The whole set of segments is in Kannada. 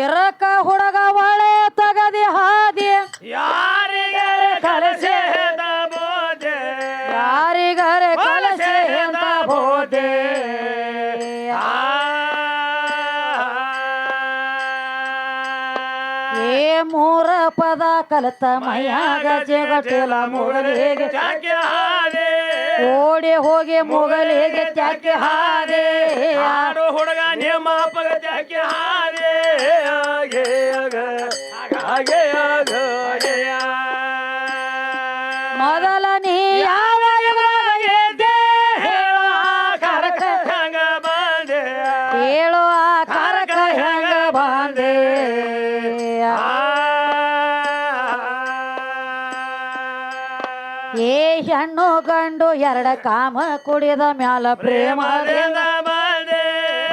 ತಿರಕ ಹುಡುಗ ಒಳೆ ತಗದಿ ಹಾದಿ. ಯಾರಿಗರೆ ಕಲಸೆ ಬೋಧೆ? ಯಾರಿಗರೆ ಕಲಸೆ ಅಂತ ಬೋದೆ ಏ ಮೂರ ಪದ ಕಲತ ಮೈಯಾಗ ಜಗಟಿಲ ಮುಗಲಿಗೆ ಓಡಿ ಹೋಗಿ ಮುಗಲಿಗೆ ತ್ಯಾಕಿ ಹಾದೆ ಯಾರು ಹುಡುಗ ನಿಮ್ಮ ಅಪ್ಪಗ ಜಾಕಿ ಹಾದೆ ಹಾಗೆ ಆಗ ಹಾಗೆ ಆಗ. ಹೆಣ್ಣು ಗಂಡು ಎರಡ ಕಾಮ ಕುಡಿದ ಮ್ಯಾಲ ಪ್ರೇಮ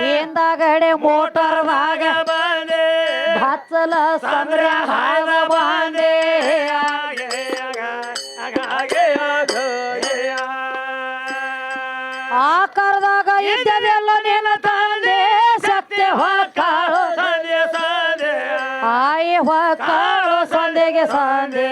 ಹಿಂದಗಡೆ ಮೋಟರ್ದಾಗ ಹಚ್ಚಲ ಸಂಗ್ರಹ ಆಕಾರದಾಗ ಇದ್ದದೆಲ್ಲ ನಿನ್ನ ತಂದೆ. ಸತ್ಯ ಹೊಕ್ಕಾಳು ಆಯಿ ಹೊಕ್ಕಾಳು ಸಂದೆಗೆ ಸಂದೆ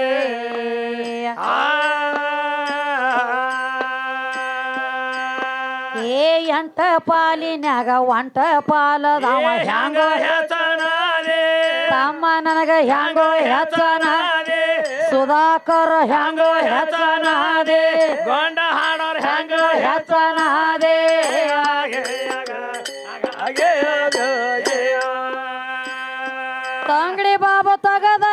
ಏ ಎಂಟ ಪಾಲಿನ್ಯಾಗ ಒಂಟ ಪಾಲದವ ಹ್ಯಾಂಗೋ ತಮ್ಮ ನನಗ ಹ್ಯಾಂಗೋ ಹೆಚ್ಚನ ಸುಧಾಕರ್ ಹ್ಯಾಂಗೋ ಹೆಚ್ಚನಾದೆ ಗೊಂಡ ಹಾಡೋರ್ ಹೆಂಗ ಹೆಚ್ಚನಾದೆ ತಂಗಡಿ ಬಾಬು ತಗದ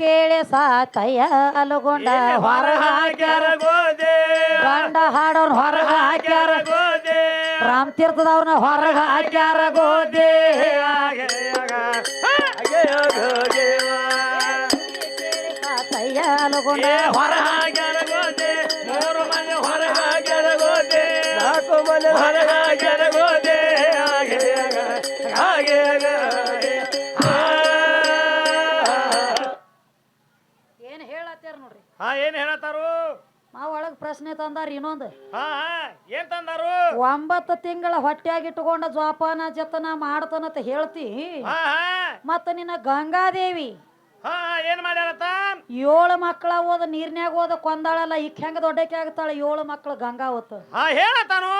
ಕೇಳಿ ಸಾಕಯ್ಯ ಅಲುಗೊಂಡ ಹೊರ ಹಾಕ್ಯಾರ. ಗಂಡ ಹಾಡೋನ್ ಹೊರಗ ಹಾಕ್ಯಾರ ರಾಮ್ ತೀರ್ಥದವ್ರನ್ನ ಹೊರಗ ಹಾಕ್ಯಾರ ಗೋದೆ ಸಾಕಯ್ಯ ಅಲುಗೊಂಡ ಹೊರ ಹಾಕ್ಯಾರ ಗೋದೆ ಮೂರು ಹೊರ ಹಾಕ್ಯಾರ ಗೋದೆ ನಾಲ್ಕು ಹೊರ ಹಾಕ್ಯಾರ ಒಳಗ್ ಪ್ರಶ್ನೆ ತಂದಾರ ಇನ್ನೊಂದು. ಹಾ ಹಾ ಏನ್ ತಂದಾರು? ಒಂಬತ್ತು ತಿಂಗಳ ಹೊಟ್ಟೆಯಾಗಿಟ್ಟುಕೊಂಡ ಜೋಪಾನ ಜತನ ಮಾಡ್ತಾನಂತ ಹೇಳ್ತಿ. ಹಾ ಹಾ. ಮತ್ತ ನಿನ್ನ ಗಂಗಾದೇವಿ. ಹಾ ಏನ್ ಏಳು ಮಕ್ಕಳ ಓದ ನೀರ್ನ್ಯಾಗ ಓದ ಕೊಂದಾಳಲ್ಲ ಈಕ್ ಹೆಂಗ ದೊಡ್ಡಕ್ಕೆ ಆಗ್ತಾಳ? ಏಳು ಮಕ್ಕಳು ಗಂಗಾವತ್ ಹಾ ಹೇಳತ್ತಾನು?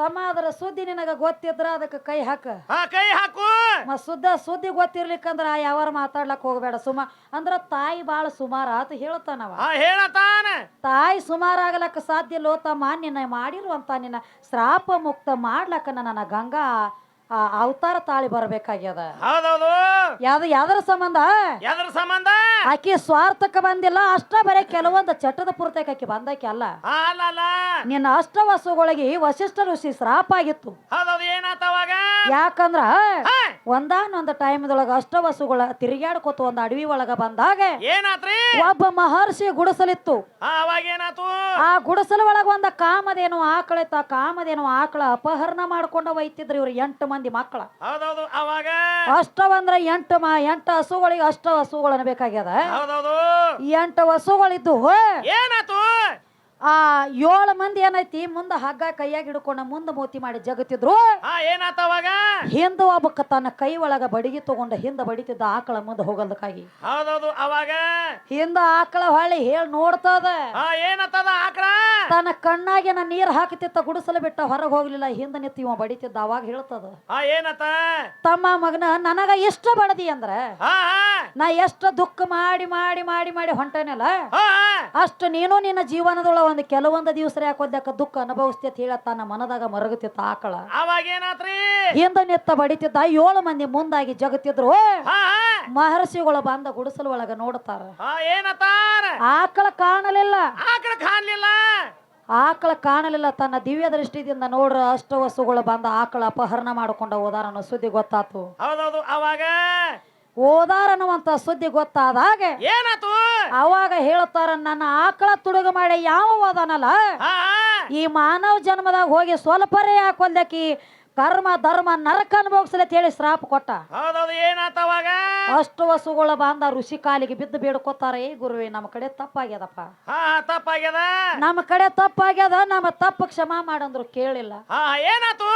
ತಮ್ಮ ಅದರ ಸುದ್ದಿ ನಿನಗ ಗೊತ್ತಿದ್ರ ಅದಕ್ಕೆ ಕೈ ಹಾಕ. ಹಾ ಕೈ ಹಾಕು. ಮ ಸುದ್ದ ಸುದ್ದಿ ಗೊತ್ತಿರ್ಲಿಕ್ಕಂದ್ರ ಆ ಯಾವಾರ ಮಾತಾಡ್ಲಕ್ ಹೋಗಬೇಡ ಸುಮ. ಅಂದ್ರ ತಾಯಿ ಬಾಳ ಸುಮಾರ ಅಂತ ಹೇಳ್ತಾನವ. ಹಾ ಹೇಳತಾನ. ತಾಯಿ ಸುಮಾರ ಆಗ್ಲಕ್ಕ ಸಾಧ್ಯ ಲೋತಮ್ಮ ತಮ್ಮ ನಿನ್ನ ಮಾಡಿರುವಂತ ನಿನ್ನ ಶ್ರಾಪ ಮುಕ್ತ ಮಾಡ್ಲಕ್ಕ ನನ್ನ ಗಂಗಾ ಆ ಅವತಾರ ತಾಳಿ ಬರಬೇಕಾಗ್ಯದ. ಹೌದೌದು. ಯಾವ್ದು ಯಾವ್ದ್ರ ಸಂಬಂಧ? ಯಾವ್ದರ ಸಂಬಂಧ? ಆಕಿ ಸ್ವಾರ್ಥಕ್ಕ ಬಂದಿಲ್ಲ ಅಷ್ಟ ಬರೇ ಕೆಲವೊಂದು ಚಟ್ಟದ ಪೂರ್ತಕ್ಕೆ ಆಕಿ ಬಂದಾಕಿ ಅಲ್ಲ. ನಿನ್ನ ಅಲ್ಲ ಅಲ್ಲ. ನಿನ್ನ ಅಷ್ಟವಸುಗಳಿಗೆ ವಶಿಷ್ಠ ಋಷಿ ಶ್ರಾಪ ಆಗಿತ್ತು. ಹೌದೌದು ಯಾಕಂದ್ರೆ ಯಾಕಂದ್ರ ಹಾ! ಒಂದಾನೊಂದು ಟೈಮ್ದೊಳಗ ಅಷ್ಟವಸುಗಳ ತಿರುಗಾಡ್ಕೊತ ಒಂದ್ ಅಡವಿ ಒಳಗ ಬಂದಾಗ ಏನಾತ್ರಿ? ಒಬ್ಬ ಮಹರ್ಷಿ ಗುಡಿಸಲಿತ್ತು. ಅವಾಗ ಏನಾತು ಆ ಗುಡಿಸಲ ಒಳಗ ಒಂದ ಕಾಮದೇನು ಆಕಳಿತ್ತ ಆ ಕಾಮದೇನು ಆಕಳ ಅಪಹರಣ ಮಾಡ್ಕೊಂಡು ಒಯ್ತಿದ್ರು ಇವ್ರು ಎಂಟು ಮಂದಿ ಮಕ್ಕಳ. ಹೌದೌದು ಅವಾಗ? ಅಷ್ಟವಂದ್ರ ಎಂಟು ಮ ಎಂಟು ಹಸುಗಳಿಗೆ ಅಷ್ಟ ಹಸುಗಳನ್ನ ಬೇಕಾಗ್ಯದ. ಹೌದೌದು. ಎಂಟು ಹಸುಗಳಿದ್ದು ಏನಾತು? ಆ ಏಳು ಮಂದಿ ಏನೈತಿ? ಮುಂದೆ ಹಗ್ಗ ಕೈಯಾಗ ಹಿಡ್ಕೊಂಡ ಮುಂದ ಮೂತಿ ಮಾಡಿ ಜಗತ್ತಿದ್ರು. ಏನಾತವಾಗ ಹಿಂದ ಒಬ್ಬಕ್ಕ ತನ್ನ ಕೈ ಒಳಗ ಬಡಿಗೆ ತಗೊಂಡ ಹಿಂದ ಬಡಿತಿದ್ದ ಆಕಳ ಮುಂದೆ ಹೋಗೋದಕ್ಕಾಗಿ ಹೌದೌದು ಅವಾಗ? ಹಿಂದ ಆಕಳ ಹೊಳ್ಳಿ ಹೇಳ್ ನೋಡ್ತದ. ಏನತ್ತದ ಆಕಳ? ತನ್ನ ಕಣ್ಣಾಗಿನ ನೀರ್ ಹಾಕತಿತ್ತ ಗುಡಿಸಲು ಬಿಟ್ಟ ಹೊರಗೆ ಹೋಗ್ಲಿಲ್ಲ ಹಿಂದ ನಿಂತು ಇವ ಬಡಿತಿದ್ದ ಅವಾಗ ಹೇಳ್ತದ. ಏನತ್ತ ತಮ್ಮ ಮಗನ ನನಗ ಇಷ್ಟ ಬಡದಿ ಅಂದ್ರ ನಾ ಎಷ್ಟು ದುಃಖ ಮಾಡಿ ಮಾಡಿ ಮಾಡಿ ಮಾಡಿ ಹೊಂಟೇನಲ್ಲ ಅಷ್ಟು ನೀನು ನಿನ್ನ ಜೀವನದೊಳ ಒಂದು ಕೆಲವೊಂದು ದಿವಸ ಯಾಕೋದ್ಯಾಕ ದುಃಖ ಅನುಭವಿಸ್ತಿತ್ತು ಹೇಳ ತನ್ನ ಮನದಾಗ ಮರಗುತ್ತಿತ್ತ ಆಕಳ. ಅವಾಗ ಏನಾತ್ರಿ ಹಿಂದ ನಿತ್ತ ಬಡಿತಿದ್ದ ಏಳು ಮಂದಿ ಮುಂದಾಗಿ ಜಗತ್ತಿದ್ರು ಮಹರ್ಷಿಗಳು ಬಂದ ಗುಡಿಸಲು ಒಳಗ ನೋಡ್ತಾರ. ಏನತ್ತಾರ ಆಕಳ ಕಾಣಲಿಲ್ಲ. ಆಕಳ ಕಾಣಲಿಲ್ಲ? ಆಕಳ ಕಾಣಲಿಲ್ಲ. ತನ್ನ ದಿವ್ಯ ದೃಷ್ಟಿದಿಂದ ನೋಡ್ರ ಅಷ್ಟ ವಸ್ತುಗಳು ಬಂದ ಆಕಳ ಅಪಹರಣ ಮಾಡ್ಕೊಂಡ ಹೋದಾರ ಅನ್ನೋ ಸುದ್ದಿ ಗೊತ್ತಾತು. ಹೌದೌದು ಅವಾಗ? ಅನ್ನುವಂತ ಸುದ್ದಿ ಗೊತ್ತಾದಾಗ ಏನಾತು? ಅವಾಗ ಹೇಳ್ತಾರ ನನ್ನ ಆಕಳ ತುಡುಗ ಮಾಡಿ ಯಾವ ಓದಾನಲ್ಲ? ಈ ಮಾನವ ಜನ್ಮದಾಗ ಹೋಗಿ ಸ್ವಲ್ಪರೇ ಯಾಕೊಂದಕಿ ಕರ್ಮ ಧರ್ಮ ನರಕ ಅನುಭವಿಸ್ಲಿ ಅಂತ ಹೇಳಿ ಶ್ರಾಪ ಕೊಟ್ಟ. ಹೌದೌದು ಅಷ್ಟು ವಸುಗಳ ಬಂದ ಋಷಿ ಕಾಲಿಗೆ ಬಿದ್ದು ಬೇಡ್ಕೋತಾರೆ ಏ ಗುರುವೆ ನಮ್ಮ ಕಡೆ ತಪ್ಪಾಗ್ಯದಪ್ಪ. ಹಾ ಹಾ, ತಪ್ಪಾಗ್ಯದ? ನಮ್ಮ ಕಡೆ ತಪ್ಪಾಗ್ಯದ ನಮ್ಮ ತಪ್ಪು ಕ್ಷಮಾ ಮಾಡಂದ್ರು ಕೇಳಿಲ್ಲ. ಹಾ ಏನಾತು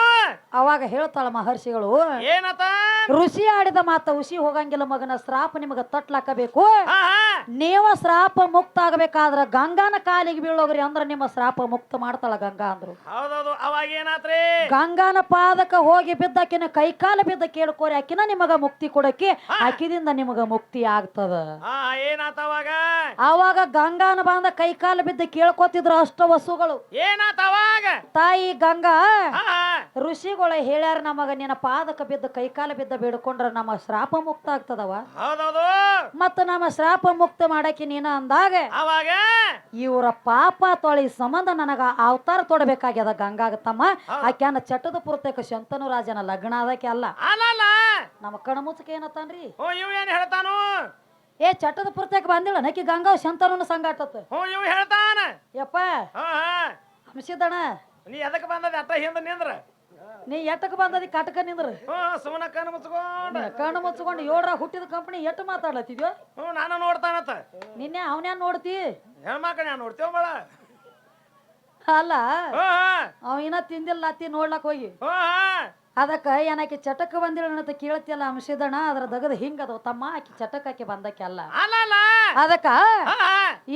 ಅವಾಗ ಹೇಳ್ತಾಳ ಮಹರ್ಷಿಗಳು ಏನಾತ ಋಷಿ ಆಡಿದ ಮಾತ ಉಸಿ ಹೋಗಂಗಿಲ್ಲ ಮಗನ ಶ್ರಾಪ ನಿಮಗ ತಟ್ಲಾಕಬೇಕು. ಹಾ ಹಾ. ನೀವು ಶ್ರಾಪ ಮುಕ್ತ ಆಗಬೇಕಾದ್ರ ಗಂಗಾನ ಕಾಲಿಗೆ ಬೀಳೋಗ್ರಿ ಅಂದ್ರ ನಿಮ್ಮ ಶ್ರಾಪ ಮುಕ್ತ ಮಾಡ್ತಾಳ ಗಂಗಾ ಅಂದ್ರು. ಹೌದೌದು ಅವಾಗ ಏನಾತ್ರಿ? ಗಂಗಾನ ಪಾದಕ ಹೋಗಿ ಬಿದ್ದಕಿನ ಕೈಕಾಲ ಬಿದ್ದ ಕೇಳ್ಕೋರಿ ಆಕಿನ ನಿಮಗ ಮುಕ್ತಿ ಕೊಡಕ್ಕೆ ಆಕಿದಿಂದ ನಿಮಗ ಮುಕ್ತಿ ಆಗ್ತದ. ಹಾ ಏನಾತ ಅವಾಗ? ಆವಾಗ ಗಂಗಾನ ಬಂದ ಕೈಕಾಲ ಬಿದ್ದ ಕೇಳ್ಕೊತಿದ್ರು ಅಷ್ಟ ವಸುಗಳು. ಏನಾತ ಅವಾಗ? ತಾಯಿ ಗಂಗಾ ಹಾ. ಋಷಿಗಳು ಹೇಳ್ಯಾರ ನಮಗ ನಿನ್ನ ಪಾದಕ ಬಿದ್ದ ಕೈಕಾಲ ಬಿದ್ದ ಬೇಡ್ಕೊಂಡ್ರ ನಮ್ಮ ಶ್ರಾಪ ಮುಕ್ತ ಆಗ್ತದವ. ಹೌದೌದು. ಮತ್ತ ನಮ್ಮ ಶ್ರಾಪ ಮುಕ್ತ ಮಾಡಕ್ಕೆ ನೀನ ಅಂದಾಗ ಅವಾಗ? ಇವರ ಪಾಪ ತೊಳಿ ಸಂಬಂಧ ನನಗ ಅವತಾರ ತೊಡಬೇಕಾಗ್ಯದ ಗಂಗಾಗ ತಮ್ಮ. ಆಕ್ಯಾನ ಚಟದ ಪುರ್ತಕ ಶಂತನು ರಾಜನ ಲಗ್ನ ಅದಕ್ಕೆ ಅಲ್ಲ. ನಮ್ಮ ಕಣ ಏನತ್ತಾನ್ರಿ? ಓ ಇವ ಏನ್ ಹೇಳ್ತಾನು? ಏ ಚಟದ ಪುರ್ತಕ ಬಂದಿಲ್ಲ. ನಕಿ ಗಂಗಾ ಶಂತನು ಸಂಗಾಟತ್ ಹ್ಞೂ ಇವ್ ಹೇಳ್ತಾನ. ಯಪ್ಪ. ಹಾ ಹಾ. ಹಂಸಿದಣ ನೀ ಎದಕ್ಕೆ ಬಂದದ? ಅಟ್ಟ ಹಿಂದ ನಿಂದ್ರ. ನೀ ಎಟ್ಟಕ್ ಬಂದದಿ ಕಟಕ ನಿಂದ್ರ? ಸುಮ್ಮನ ಕಣ್ಣು ಮುಚ್ಕೊಂಡ. ಕಣ್ಣು ಮುಚ್ಕೊಂಡು ಯೋಡ್ರ ಹುಟ್ಟಿದ ಕಂಪನಿ ಎಟ್ಟು ಮಾತಾಡ್ಲತ್ತಿದ್ಯೋ? ಹ್ಞೂ ನಾನು ನೋಡ್ತಾನತ್ತ ನಿನ್ನೆ ಅವನ್ಯಾನ್ ನೋಡ್ತಿ? ಹೆಣ್ಮಕ್ಳು ನಾನು ನೋಡ್ತೇವ ಮಳ? ಅಲ್ಲ ಅವ ಇನ್ನ ತಿಂದಿಲ್ಲ ಅತ್ತಿ ನೋಡ್ಲಕ್ ಹೋಗಿ. ಅದಕ್ಕ ಏನಕ್ಕೆ ಚಟಕ್ ಬಂದಿಲ್ಲ ಅಂತ ಕೇಳ್ತಿಯಲ್ಲ ಅಂಶದಣ ಅದ್ರ ದಗದ ಹಿಂಗದವ ತಮ್ಮ ಆಕಿ ಚಟಕ್ ಆಕಿ ಬಂದಕ್ಕೆಲ್ಲ. ಅದಕ್ಕ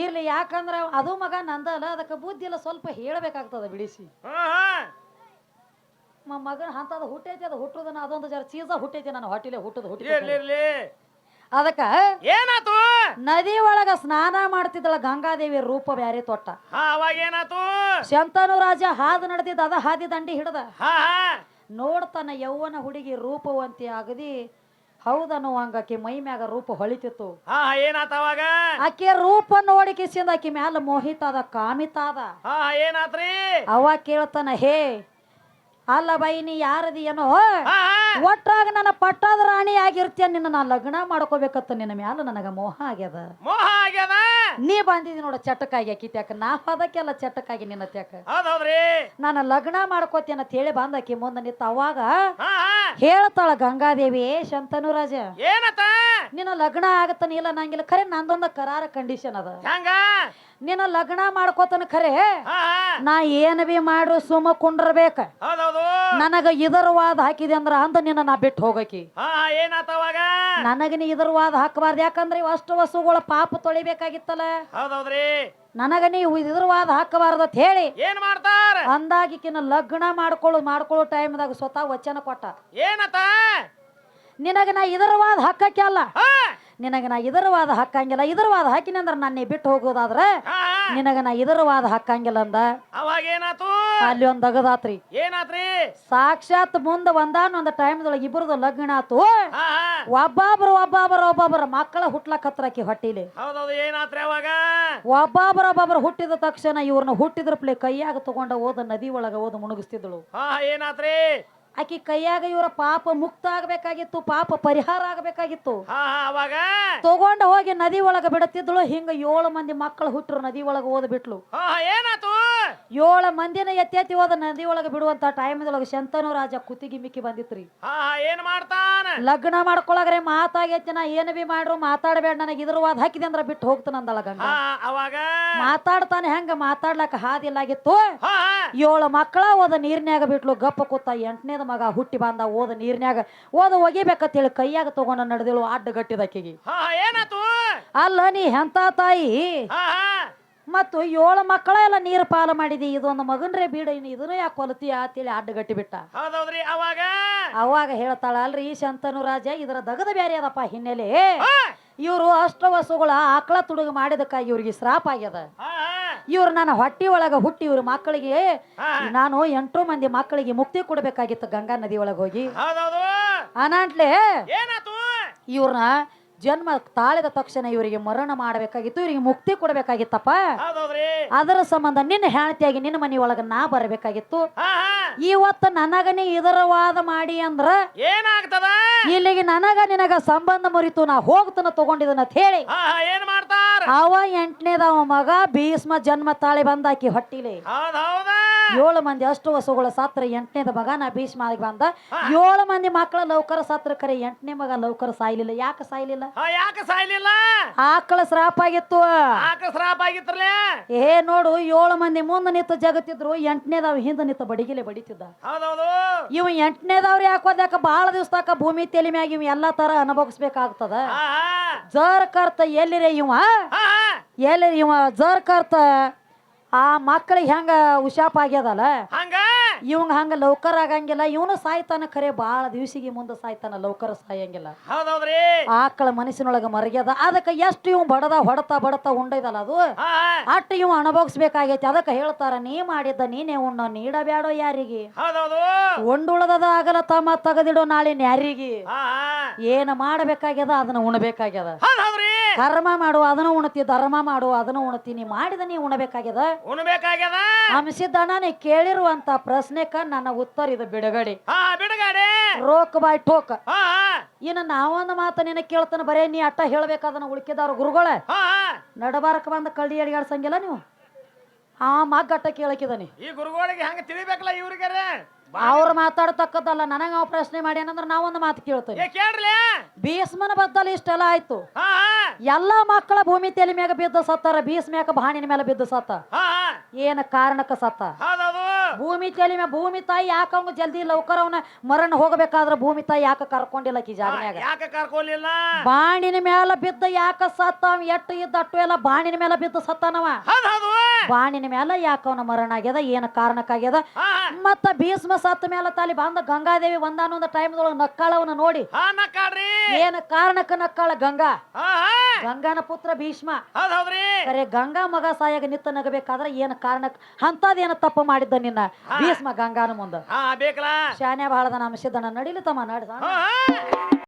ಇರ್ಲಿ ಯಾಕಂದ್ರ ಅದು ಮಗ ನಂದಲ್ಲ ಅದಕ್ಕ ಬುದ್ಧಿ ಎಲ್ಲ ಸ್ವಲ್ಪ ಹೇಳ್ಬೇಕಾಗ್ತದ ಬಿಡಿಸಿ. ಮಗನ ಅಂತದ ಹುಟ್ಟೈತಿ ಅದು ಹುಟ್ಟುದನ ಅದೊಂದು ಜರ ಚೀಸ ಹುಟ್ಟೈತಿ ನಾನು ಹೊಟ್ಟಿಲೆ ಹುಟ್ಟದ ಹುಟ್ಟಿ ಇರ್ಲಿ ಅದಕ್ಕ ಏನಾತು? ನದಿ ಒಳಗ ಸ್ನಾನ ಮಾಡ್ತಿದ್ದಳ ಗಂಗಾದೇವಿ ರೂಪ ಬ್ಯಾರೆ ತೊಟ್ಟ. ಅವಾಗ ಏನಾತು? ಶಂತನು ರಾಜ ಹಾದು ನಡೆದಿದ್ದ ಅದ ಹಾದಿ ದಂಡಿ ಹಿಡ್ದ. ನೋಡ್ತಾನ ಯೌವನ ಹುಡುಗಿ ರೂಪವಂತಿ ಅಗದಿ ಹೌದನು ಅಂಗಕ್ಕೆ ಮೈ ಮ್ಯಾಗ ರೂಪ ಹೊಳಿತಿತ್ತು. ಏನಾತ ಅವಾಗ? ಆಕೆ ರೂಪ ನೋಡಿ ಕಿಸಿಂದ ಆಕಿ ಮ್ಯಾಲ ಮೋಹಿತಾದ ಕಾಮಿತಾದ. ಏನಾತ್ರಿ? ಅವ ಕೇಳ್ತಾನ ಹೇ ಅಲ್ಲ ಬೈ ನೀ ಯಾರದಿ ಏನೋ? ಒಟ್ಟಾಗ ನನ್ನ ಪಟ್ಟದ ರಾಣಿ ಆಗಿರ್ತೀಯ ನಿನ್ನ ನಾ ಲಗ್ನ ಮಾಡ್ಕೋಬೇಕತ್ತ ನಿನ್ನ ಮ್ಯಾಲ? ನನಗ ಮೋಹ ಆಗ್ಯದ. ಮೋಹ ಆಗ್ಯದ? ನೀ ಬಂದಿದಿ ನೋಡ ಚಟಕ್ಕಾಗಿ ಆಕಿ ತ್ಯಾಕ. ನಾ ಪದಕ್ಕೆಲ್ಲ ಚಟಕ್ಕಾಗಿ ನಿನ್ನ ತ್ಯಾಕ. ನಾನು ಲಗ್ನ ಮಾಡ್ಕೋತೀನಿ ಅಂತ ಹೇಳಿ ಬಂದಾಕಿ ಮುಂದೆ ನಿತ್ತ ಅವಾಗ ಹೇಳ್ತಾಳ ಗಂಗಾದೇವಿ ಶಂತನು ರಾಜ. ಏನತ? ನಿನ್ನ ಲಗ್ನ ಆಗತ್ತನ ಇಲ್ಲ ನಂಗಿಲ್ಲ ಖರೆ ನಂದೊಂದ ಕರಾರ ಕಂಡೀಷನ್ ಅದ. ಹೆಂಗ? ನಿನ್ನ ಲಗ್ನ ಮಾಡ್ಕೋತನ ಖರೆ ನಾ ಏನ್ ಬಿ ಮಾಡ್ರು ಸುಮ ಕುಂಡ್ರಬೇಕ. ನನಗ ಇದರ ವಾದ ಹಾಕಿದೆ ಅಂದ್ರ ಅಂತ ನಿನ್ನ ನಾ ಬಿಟ್ಟು ಹೋಗಕಿ. ನನಗ ನೀ ಇದರ ವಾದ ಹಾಕಬಾರ್ದು ಯಾಕಂದ್ರೆ ಅಷ್ಟು ವಸುಗಳ ಪಾಪ ತೊಳಿಬೇಕಾಗಿತ್ತಲ್ಲ. ಹೌದೌದ್ರಿ. ನನಗ ನೀವು ಇದ್ರವಾದ ಹಾಕಬಾರ್ದು ಅಂತ ಹೇಳಿ ಏನ್ ಮಾಡ್ತಾರ? ಅಂದಾಗಿಕಿನ ಲಗ್ನ ಮಾಡ್ಕೊಳ್ಳೋ ಮಾಡ್ಕೊಳ್ಳೋ ಟೈಮ್ದಾಗ ಸ್ವತಃ ವಚನ ಕೊಟ್ಟ. ಏನತ? ನಿನಗ ನಾ ಇದರವಾದ ಹಕ್ಕಕ್ಕೆ ಹಾಕಕ್ಕೆ ಅಲ್ಲ. ನಿನಗ ನಾ ಇದರವಾದ ಹಕ್ಕಂಗಿಲ್ಲ. ಹಾಕಂಗಿಲ್ಲ ಇದರ ವಾದ ಹಾಕಿನಿ ಅಂದ್ರ ನನ್ನ ಬಿಟ್ಟು ಹೋಗೋದಾದ್ರ. ನಿನಗ ನಾ ಇದರ ವಾದ ಹಾಕಂಗಿಲ್ಲ ಅಂದ. ಅವಾಗ ಏನಾತು? ಅಲ್ಲಿ ಒಂದ್ ದಗದಾತ್ರಿ ಏನಾತ್ರಿ? ಸಾಕ್ಷಾತ್ ಮುಂದ ಒಂದಾನ ಒಂದ್ ಟೈಮ್ದೊಳಗೆ ಇಬ್ಬರದು ಲಗ್ನ ಆತು. ಹಾ ಹಾ. ಒಬ್ಬೊಬ್ರು ಮಕ್ಕಳ ಹುಟ್ಲಕ್ ಮಕ್ಕಳ ಆಕಿ ಹೊಟ್ಟಿಲಿ. ಹೌದೌದು ಏನಾತ್ರಿ ಅವಾಗ? ಒಬ್ಬೊಬ್ರ ಒಬ್ಬೊಬ್ರು ಹುಟ್ಟಿದ ತಕ್ಷಣ ಇವ್ರನ್ನ ಹುಟ್ಟಿದ್ರ ಪ್ಲೇ ಕೈಯಾಗ ತಗೊಂಡ ಹೋದ ನದಿ ಒಳಗ ಹೋದ ಮುಣಗಿಸ್ತಿದ್ಳು. ಏನಾತ್ರಿ? ಆಕಿ ಕೈಯಾಗ ಇವರ ಪಾಪ ಮುಕ್ತ ಆಗ್ಬೇಕಾಗಿತ್ತು ಪಾಪ ಪರಿಹಾರ ಆಗ್ಬೇಕಾಗಿತ್ತು. ಹಾ ಹಾ ಅವಾಗ? ತಗೊಂಡ ಹೋಗಿ ನದಿ ಒಳಗ ಬಿಡತ್ತಿದ್ಳು ಹಿಂಗ ಏಳು ಮಂದಿ ಮಕ್ಕಳು ಹುಟ್ಟರು ನದಿ ಒಳಗ ಓದ್ ಬಿಟ್ಲು ಹಾ ಹಾ ಏನಾತು? ಏಳು ಮಂದಿನ ಎತ್ತೆತ್ತಿ ಎತ್ತಿ ಹೋದ ನದಿ ಒಳಗ ಬಿಡುವಂತ ಟೈಮ್ದೊಳಗ ಶಂತನು ರಾಜ ಕುತ್ತಿಗೆ ಮಿಕ್ಕಿ ಬಂದಿತ್ರಿ. ಹಾ ಹಾ ಏನ್ ಮಾಡ್ತಾನ? ಲಗ್ನ ಮಾಡ್ಕೊಳಗ್ರೆ ಮಾತಾಗೈತಿ ನಾ ಏನ್ ಬಿ ಮಾಡ್ರು ಮಾತಾಡಬೇಡ ನನಗೆ ಇದ್ರವಾದ ಹಾಕಿದೆ ಅಂದ್ರ ಬಿಟ್ಟು ಹೋಗ್ತಾನಂದಳಗ ಹಾ, ಅವಾಗ? ಮಾತಾಡ್ತಾನೆ ಹೆಂಗ ಮಾತಾಡ್ಲಕ್ಕ ಹಾದಿಲ್ಲಾಗಿತ್ತು. ಹಾ ಹಾ ಏಳು ಮಕ್ಕಳ ಓದ ನೀರ್ನ್ಯಾಗ ಬಿಟ್ಲು ಗಪ್ಪ ಕೂತ ಎಂಟನೇದ ಮಗ ಹುಟ್ಟಿ ಬಂದ ಓದ ನೀರ್ನ್ಯಾಗ. ಓದ ಒಗಿಬೇಕಂತ ಹೇಳಿ ಕೈಯಾಗ ತಗೊಂಡ ನಡೆದಿಳು ಅಡ್ಡ ಹಾ ಏನಾತು? ಅಲ್ಲ ನೀ ಎಂತ ತಾಯಿ? ಮತ್ತು ಏಳು ಮಕ್ಕಳ ಎಲ್ಲ ನೀರು ಪಾಲು ಮಾಡಿದಿ ಇದೊಂದು ಮಗನ್ರೆ ಬೀಡ ಇನ್ನು ಇದನ್ನು ಯಾಕೆ ಕೊಲತೀಯ ಅಂತೇಳಿ ಅಡ್ಡ ಗಟ್ಟಿ ಬಿಟ್ಟ ಅವಾಗ? ಅವಾಗ ಹೇಳ್ತಾಳ ಅಲ್ರಿ ಈ ಶಂತನು ರಾಜ ಇದರ ದಗದ ಬ್ಯಾರೆ ಅದಪ್ಪ ಹಿನ್ನೆಲೆ. ಇವರು ಅಷ್ಟವಸುಗಳ ಆಕಳ ತುಡುಗು ಮಾಡಿದಕ್ಕಾಗಿ ಇವ್ರಿಗೆ ಶ್ರಾಪ ಆಗ್ಯದ. ಇವ್ರು ನನ್ನ ಹೊಟ್ಟಿ ಒಳಗ ಹುಟ್ಟಿ ಇವ್ರ ಮಕ್ಕಳಿಗೆ. ನಾನು ಎಂಟು ಮಂದಿ ಮಕ್ಕಳಿಗೆ ಮುಕ್ತಿ ಕೊಡಬೇಕಾಗಿತ್ತು ಗಂಗಾ ನದಿ ಒಳಗೆ ಹೋಗಿ. ಅನಾಂಟ್ಲೆ ಅನಾಟ್ಲೆ ಏನಾತು? ಇವ್ರನ್ನ ಜನ್ಮ ತಾಳಿದ ತಕ್ಷಣ ಇವರಿಗೆ ಮರಣ ಮಾಡಬೇಕಾಗಿತ್ತು ಇವರಿಗೆ ಮುಕ್ತಿ ಕೊಡಬೇಕಾಗಿತ್ತಪ್ಪ. ಅದರ ಸಂಬಂಧ ನಿನ್ನ ಹೆಂಡತಿಯಾಗಿ ನಿನ್ನ ಮನೆ ಒಳಗ ನಾ ಬರಬೇಕಾಗಿತ್ತು. ಇವತ್ತು ನನಗನೇ ಇದರ ವಾದ ಮಾಡಿ ಅಂದ್ರ ಏನಾಗ್ತದ? ಇಲ್ಲಿಗೆ ನನಗ ನಿನಗ ಸಂಬಂಧ ಮುರಿತು ನಾ ಹೋಗ್ತನ ತಗೊಂಡಿದನ ಅಂತ ಹೇಳಿ. ಏನ್ ಮಾಡ್ತಾರ? ಅವ ಎಂಟನೇದವ ಮಗ ಭೀಷ್ಮ ಜನ್ಮ ತಾಳಿ ಬಂದಾಕಿ ಹೊಟ್ಟಿಲಿ. ಏಳು ಮಂದಿ ಅಷ್ಟು ವಸುಗಳು ಸಾತ್ರ ಎಂಟನೇದ ಮಗ ನಾ ಭೀಷ್ಮಾಗಿ ಬಂದ. ಏಳು ಮಂದಿ ಮಕ್ಕಳ ನೌಕರ ಸಾತ್ರ ಕರೆ ಎಂಟನೇ ಮಗ ನೌಕರ ಸಾಯ್ಲಿಲ್ಲ. ಯಾಕೆ ಸಾಯ್ಲಿಲ್ಲ? ಯಾಕೆ ಸಾಯ್ಲಿಲ್ಲ? ಆಕಳ ಶ್ರಾಪ ಆಗಿತ್ತು. ಆಕಳ ಶ್ರಾಪ ಆಗಿತ್ರಲೆ ಏ ನೋಡು ಏಳು ಮಂದಿ ಮುಂದೆ ನಿಂತು ಜಗತ್ತಿದ್ರು ಎಂಟನೇದವ್ ಹಿಂದೆ ನಿಂತು ಬಡಿಗಿಲೆ ಬಡಿತಿದ್ದ. ಇವ್ ಎಂಟನೇದವ್ರು ಯಾಕೋದ್ಯಾಕ ಬಹಳ ದಿವಸ ತಕ ಭೂಮಿ ತೆಲಿ ಮ್ಯಾಗ ಇವ್ ಎಲ್ಲಾ ತರ ಅನುಭವಿಸ್ಬೇಕಾಗ್ತದ. ಜರ್ ಕರ್ತ ಎಲ್ಲಿರೇ ಇವ? ಎಲ್ಲಿ ಇವ? ಜರ್ ಕರ್ತ ಆ ಮಕ್ಕಳಿಗೆ ಹೆಂಗ ಹುಷಾಪ್ ಆಗ್ಯದಲ್ಲ? ಹಂಗ? ಇವಂಗ ಹಂಗ ಲೌಕರ್ ಆಗಂಗಿಲ್ಲ. ಇವನು ಸಾಯ್ತಾನ ಖರೆ ಬಾಳ ದಿವ್ಸಿಗೆ ಮುಂದೆ ಸಾಯ್ತಾನ ಲೌಕರ ಸಾಯಂಗಿಲ್ಲ. ಹೌದೌದ್ರಿ? ಆಕಳ ಮನಸ್ಸಿನೊಳಗ ಮರಗ್ಯದ. ಅದಕ್ಕೆ ಎಷ್ಟು ಇವ್ ಬಡದ ಹೊಡತ ಬಡತ ಉಂಡೈದಲ್ಲ ಅದು? ಅಟ್ಟು ಇವ್ ಅನುಭವಿಸ್ಬೇಕಾಗೈತಿ. ಅದಕ್ಕೆ ಹೇಳ್ತಾರ ನೀ ಮಾಡಿದ್ದ ನೀನೇ ಉಣ್ಣ ನೀಡಬ್ಯಾಡೋ ಯಾರಿಗೆ? ಉಂಡುಳದ ಆಗಲ ತಮ್ಮ ತಗದಿಡೋ ನಾಳೆ ಯಾರಿಗೆ? ಏನ ಮಾಡಬೇಕಾಗ್ಯದ ಅದನ್ನ ಉಣಬೇಕಾಗ್ಯದ. ಕರ್ಮ ಮಾಡು ಅದನ್ನ ಉಣತಿ ಧರ್ಮ ಮಾಡು ಅದನ್ನ ಉಣತಿ ನೀ ಮಾಡಿದ ನೀ ಉಣಬೇಕಾಗ್ಯದ? ಉಣ್ಬೇಕಾಗ್ಯದ ನೀ ಕೇಳಿರುವಂತ ಪ್ರಶ್ನೆಕ ನನ್ನ ಉತ್ತರ ಇದು ಬಿಡುಗಡೆ. ಹಾ ಬಿಡುಗಡೆ. ರೋಕ್ ಬಾಯ್ ಟೋಕ್ ಹಾ ಇನ್ನು ನಾವೊಂದು ಮಾತು ನಿನ್ನ ಕೇಳ್ತಾನ ಬರೇ ನೀ ಅಟ್ಟ ಹೇಳ್ಬೇಕಾದನ್ನ ಉಳ್ಕಿದವ್ರ ಗುರುಗಳ. ಹಾ ನಡಬಾರಕ ಬಂದ ಕಳ್ಳಿ ಅಡಿಗಾಡ್ಸಂಗಿಲ್ಲ ನೀವು? ಆ ಮಗ್ಗ ಅಟ್ಟ ಕೇಳಕಿದನಿ. ಈ ಗುರುಗಳಿಗೆ ಹೆಂಗೆ ತಿಳಿಬೇಕಲ್ಲ ಇವ್ರಿಗೆ ಅವ್ರು ಮಾತಾಡ್ತಕ್ಕದ್ದಲ್ಲ ನನಗ ಅವ್ ಪ್ರಶ್ನೆ ಮಾಡ್ಯಾನಂದ್ರ ನಾವೊಂದು ಮಾತು ಕೇಳ್ತೇವೆ. ಭೀಷ್ಮನ ಬದ್ದಲ್ ಇಷ್ಟೆಲ್ಲ ಆಯ್ತು. ಎಲ್ಲ ಮಕ್ಕಳ ಭೂಮಿ ತೆಲಿ ಮ್ಯಾಗ ಬಿದ್ದು ಸತ್ತಾರ ಭೀಷ್ಮ್ಯಾಕ ಬಾಣಿನ ಮೇಲೆ ಬಿದ್ದು ಸತ್ತ? ಏನ ಕಾರಣಕ್ಕ ಸತ್ತ? ಭೂಮಿ ತೆಲಿ ಮ್ಯಾಗ ಭೂಮಿ ತಾಯಿ ಯಾಕ ಅವಂಗ ಜಲ್ದಿ ಲೌಕರ ಅವನ ಮರಣ ಹೋಗಬೇಕಾದ್ರ ಭೂಮಿ ತಾಯಿ ಯಾಕ ಕರ್ಕೊಂಡಿಲ್ಲ ಕಿ ಜಾಗನ್ಯಾಗ ಯಾಕ ಕರ್ಕೊಲಿಲ್ಲ ಬಾಣಿನ ಮೇಲೆ ಬಿದ್ದ ಯಾಕ ಸತ್ತ ಅವ್? ಎಟ್ಟು ಇದ್ದ ಅಟ್ಟು ಎಲ್ಲ ಬಾಣಿನ ಮೇಲೆ ಬಿದ್ದು ಸತ್ತನವ? ಬಾಣಿನ ಮೇಲೆ ಯಾಕ ಅವನ ಮರಣ ಆಗ್ಯದ? ಏನ ಕಾರಣಕ್ಕಾಗ್ಯದ ಮತ್ತ ಭೀಷ್ಮ ಸತ್ತ ಮೇಲೆ ತಾಲಿ ಬಂದ ಗಂಗಾದೇವಿ ಟೈಮ್ ಟೈಮ್ದೊಳಗ ನಕ್ಕಾಳವನ್ನ ನೋಡಿ. ಹಾ ನಕ್ಕಾಡ್ರಿ ಏನ ಕಾರಣಕ್ಕ ನಕ್ಕಾಳ ಗಂಗಾ? ಹಾ ಗಂಗಾನ ಪುತ್ರ ಭೀಷ್ಮ. ಹೌದ್ ಹೌದ್ರಿ. ಕರೆ ಗಂಗಾ ಮಗ ಸಾಯಾಗ ನಿತ್ತ ನಗಬೇಕಾದ್ರೆ ಏನ ಕಾರಣಕ್? ಅಂತದೇನ ತಪ್ಪು ಮಾಡಿದ್ದ ನಿನ್ನ? ಭೀಷ್ಮ ಗಂಗಾನ ಮುಂದ. ಹಾ ಬೇಕಲ್ಲ. ಶಾನ್ಯ ಬಹಳದ ನಮ್ಮ ಸಿದ್ದಣ್ಣ ನಡಿಲಿ ತಮ್ಮ ಹಾ.